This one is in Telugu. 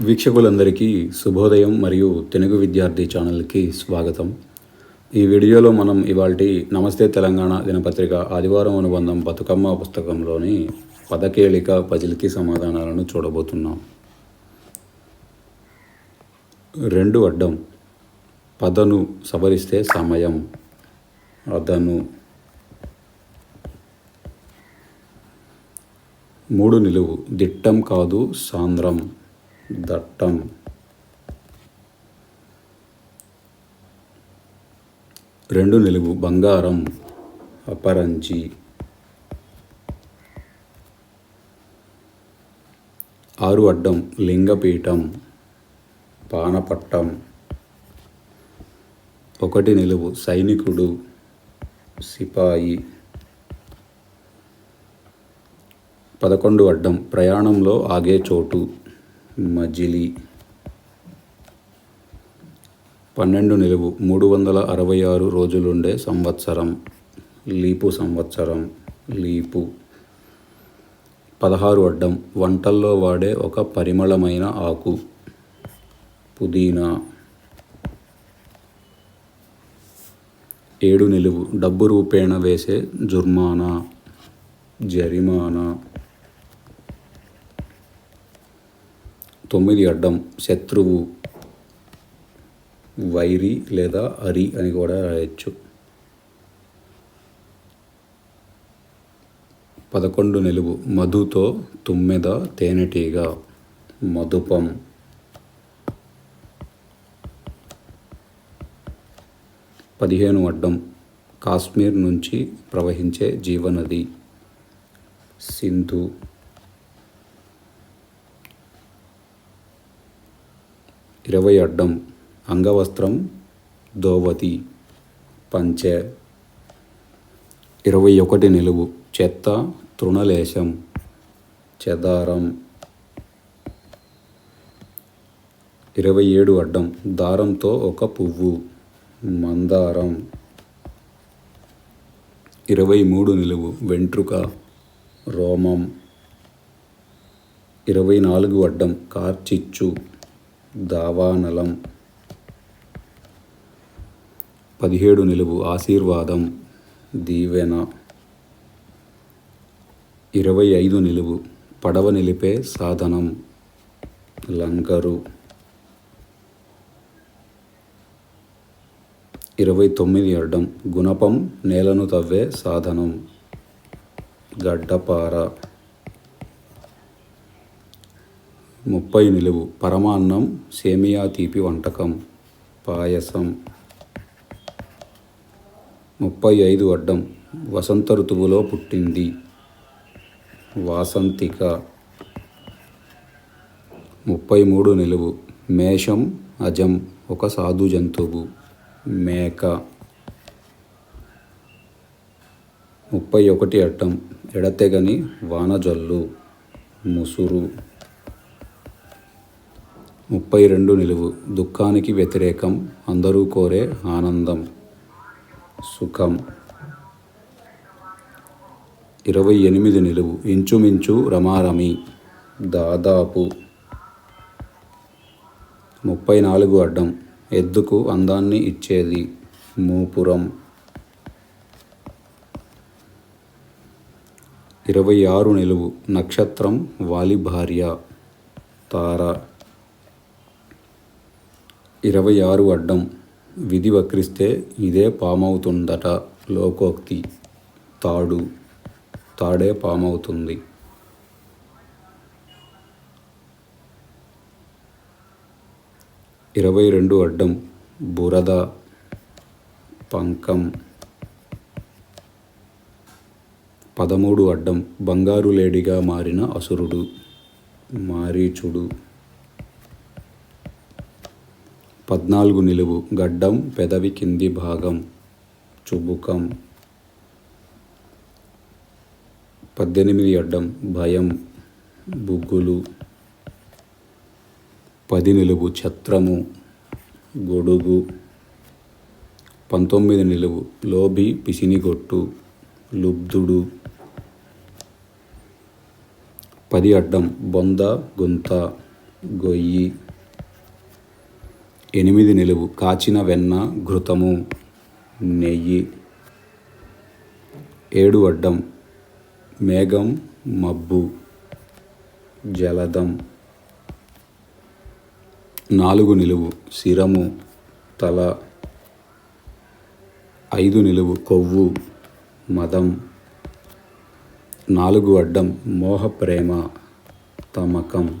వీక్షకులందరికీ శుభోదయం మరియు తెలుగు విద్యార్థి ఛానల్కి స్వాగతం. ఈ వీడియోలో మనం ఇవాల్టి నమస్తే తెలంగాణ దినపత్రిక ఆదివారం అనుబంధం బతుకమ్మ పుస్తకంలోని పదకేళిక పజిల్కి సమాధానాలను చూడబోతున్నాం. రెండు అడ్డం. పదను సవరిస్తే సమయం. అదను. మూడు నిలువు. దిట్టం కాదు సాంద్రం. దట్టం. రెండు నిలువు బంగారం అపరంచి ఆరు అడ్డం లింగపీఠం పానపట్టం. ఒకటి నిలువు సైనికుడు సిపాయి. పదకొండు అడ్డం ప్రయాణంలో ఆగే చోటు. మజిలీ. పన్నెండు నిలువు మూడు వందల అరవై ఆరు రోజులుండే సంవత్సరం. లీపు సంవత్సరం లీపు. పదహారు అడ్డం వంటల్లో వాడే ఒక పరిమళమైన ఆకు. పుదీనా. ఏడు నిలువు డబ్బు రూపేణ వేసే జుర్మానా. జరిమానా. తొమ్మిది అడ్డం శత్రువు వైరి లేదా అరి అని కూడా రాయొచ్చు. పదకొండు నిలువు మధుతో తుమ్మెద తేనెటీగ మధుపం. పదిహేను అడ్డం కాశ్మీర్ నుంచి ప్రవహించే జీవనది సింధు. ఇరవై అడ్డం. అంగవస్త్రం దోవతి పంచె. ఇరవై ఒకటి నిలువు. చెత్త తృణలేశం. చెదారం. ఇరవై ఏడు అడ్డం. దారంతో ఒక పువ్వు. మందారం. ఇరవై మూడు నిలువు. వెంట్రుక. రోమం. ఇరవై నాలుగు అడ్డం. కార్చిచ్చు. దావానలం. పదిహేడు నిలువు ఆశీర్వాదం దీవెన. ఇరవై ఐదు నిలువు పడవ నిలిపే సాధనం లంగరు ఇరవై తొమ్మిది అడ్డం గుణపం నేలను తవ్వే సాధనం గడ్డపార. ముప్పై నిలువు. పరమాన్నం సేమియా తీపి వంటకం. పాయసం. ముప్పై ఐదు అడ్డం. వసంత ఋతువులో పుట్టింది. వాసంతిక. ముప్పై మూడు నిలువు. మేషం అజం ఒక సాధు జంతువు. మేక. ముప్పై ఒకటి అడ్డం. ఎడతెగని వానజల్లు. ముసురు. ముప్పై రెండు నిలువు. దుఃఖానికి వ్యతిరేకం అందరూ కోరే ఆనందం సుఖం. ఇరవై ఎనిమిది నిలువు. ఇంచుమించు రమారమి. దాదాపు ముప్పై నాలుగు అడ్డం. ఎద్దుకు అందాన్ని ఇచ్చేది మూపురం. ఇరవై ఆరు నిలువు. నక్షత్రం వాలి భార్య తార. ఇరవై ఆరు అడ్డం విధి వక్రిస్తే ఇదే పామవుతుందట లోకోక్తి. తాడు తాడే పామవుతుంది. ఇరవై రెండు అడ్డం బురద పంకం. పదమూడు అడ్డం బంగారు లేడిగా మారిన అసురుడు మారీచుడు. పద్నాలుగు నిలువు గడ్డం పెదవి కింది భాగం చుబుకం. పద్దెనిమిది అడ్డం భయం బుగ్గులు. పది నిలువు ఛత్రము గొడుగు. పంతొమ్మిది నిలువు లోబి పిసినిగొట్టు లుబ్ధుడు. పది అడ్డం బొంద గుంత గొయ్యి. ఎనిమిది నిలువు. కాచిన వెన్న ఘృతము నెయ్యి. ఏడు అడ్డం. మేఘం మబ్బు. జలదం. నాలుగు నిలువు. శిరము తల. ఐదు నిలువు. కొవ్వు మదం. నాలుగు అడ్డం. మోహ ప్రేమ తమకం.